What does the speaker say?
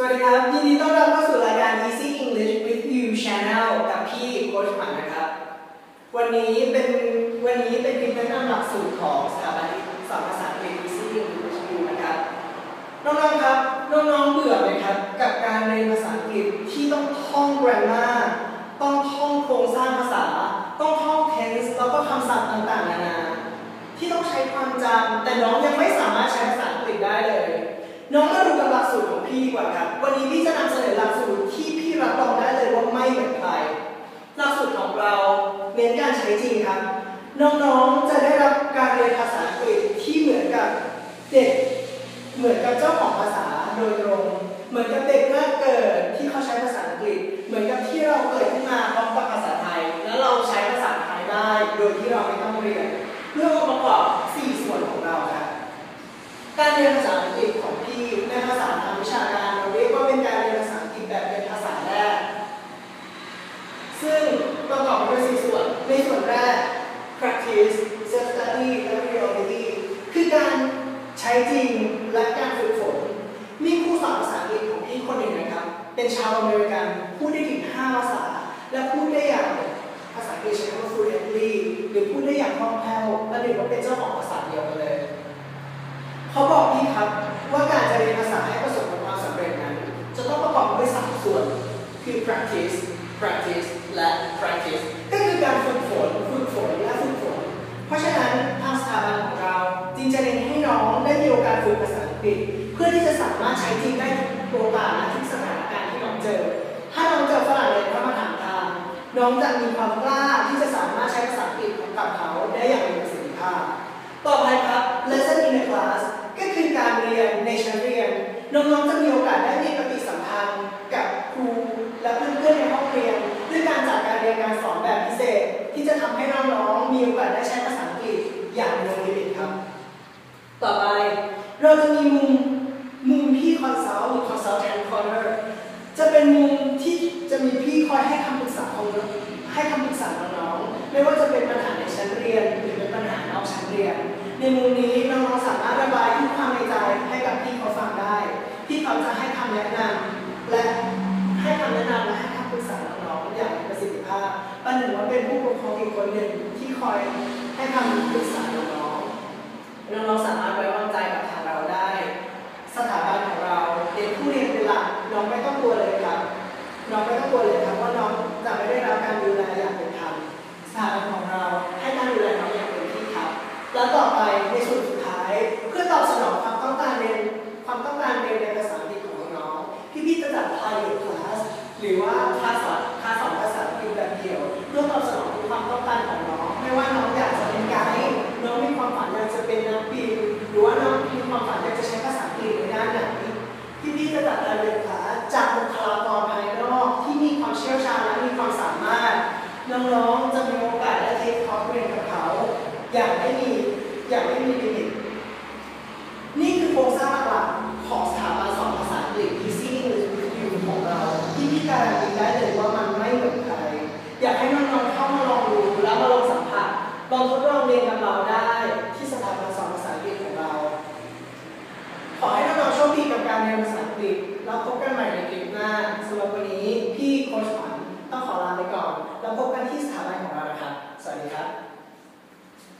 สวัสดีครับยินดีต้อนรับเข้าสู่รายการ Easy English with You Channel กับพี่โค้ชหมันนะครับ วันนี้เป็นวันนี้เป็นคลิปแนะนำหลักสูตรของสถาบันสอนภาษาอังกฤษ Easy English with You นะครับน้องๆครับน้องๆเบื่อไหมครับ กับการเรียนภาษาอังกฤษที่ต้องท่อง grammar ต้องท่องโครงสร้างภาษา ต้องท่อง tense แล้วก็คำศัพท์ต่างๆนานาที่ต้องใช้ความจำแต่น้องยังไม่สามารถใช้ภาษาอังกฤษได้เลย น้องมาดูกับหลักสูตรของพี่ดีกว่าครับ วันนี้พี่จะนำเสนอหลักสูตรที่พี่รับรองได้เลยว่าไม่เหมือนใคร หลักสูตรของเราเน้นการใช้จริงครับ น้องๆจะได้รับการเรียนภาษาอังกฤษที่เหมือนกับเด็ก เหมือนกับเจ้าของภาษาโดยตรง เหมือนกับเด็กแรกเกิดที่เขาใช้ภาษาอังกฤษ เหมือนกับที่เราเกิดขึ้นมาพร้อมกับภาษาไทย แล้วเราใช้ภาษาไทยได้โดยที่เราไม่ต้องเรียนเพื่อองค์ประกอบ4ส่วนของเราครับ การเรียนภาษาอังกฤษของพี่ในภาษาทางวิชาการเราเรียกว่าเป็นการเรียนภาษาอังกฤษแบบเป็นภาษาแรก ซึ่งประกอบไปด้วยสี่ส่วน ในส่วนแรก practice self study และ reality คือการใช้จริงและการฝึกฝน มีครูสอนภาษาอังกฤษของพี่คนหนึ่งนะครับ เป็นชาวอเมริกัน พูดได้ถึง 5 ภาษา และพูดได้อย่างภาษาอังกฤษใช้คำว่า fluently ห รือพูดได้อย่างคล่องแคล่วและถือว่าเป็นเจ้าของภาษาเดียวกันเลย เขาบอกพี่ครับว่าการจะเรียนภาษาให้ประสบความสำเร็จนั้น จะต้องประกอบด้วยสามส่วน คือ practice practice และ practice ก็คือการฝึกฝนฝึกฝนและฝึกฝน เพราะฉะนั้นทางสถาบันของเราจึงจะเน้นให้น้องได้มีโอกาสฝึกภาษาอังกฤษเพื่อที่จะสามารถใช้จริงได้ทุกโอกาสและทุกสถานการณ์ที่น้องเจอ น้องจะมีความกล้าที่จะสามารถใช้ภาษาอังกฤษกับเขาได้อย่างมีประสิทธิภาพ ต่อไปครับ lesson in the class ก็คือการเรียนในชั้นเรียน น้องๆจะมีโอกาสได้มีปฏิสัมพันธ์กับครูและเพื่อนๆในห้องเรียน ด้วยการจัดการเรียนการสอนแบบพิเศษ ที่จะทำให้น้องๆมีโอกาสได้ใช้ภาษาอังกฤษอย่างมีลิมิครับ ต่อไปเราจะมีมุมมุมพี่คอนซัลท์หรือ consultant corner จะเป็นมุมที่จะมีพี่คอยให้คำ ให้คำปรึกษาน้องๆ ไม่ว่าจะเป็นปัญหาในชั้นเรียนหรือเป็นปัญหานอกชั้นเรียน ในมุมนี้น้องๆสามารถระบายทุกความในใจให้กับพี่เขาฟังได้ พี่เขาจะให้คำแนะนำและให้คำแนะนำและให้คำปรึกษาน้องๆอย่างมีประสิทธิภาพประหนึ่งว่าเป็นผู้ปกครองอีกคนหนึ่งที่คอยให้คำปรึกษาน้องๆน้องๆ แล้วต่อไปในส่วนสุดท้าย เพื่อตอบสนองความต้องการเรียนความต้องการเรียนในภาษาอังกฤษของน้องๆพี่ๆจะจัด private class หรือว่า อย่างไม่มีลิมิต นี่คือโครงสร้างหลักของสถาบันสอนภาษาอังกฤษ Easy English Review ของเรา ที่พี่การันตีได้เลยว่ามันไม่เหมือนใคร อยากให้น้องๆเข้ามาลองดูแล้วมาลองสัมผัสลองทดลองเรียนกับเราได้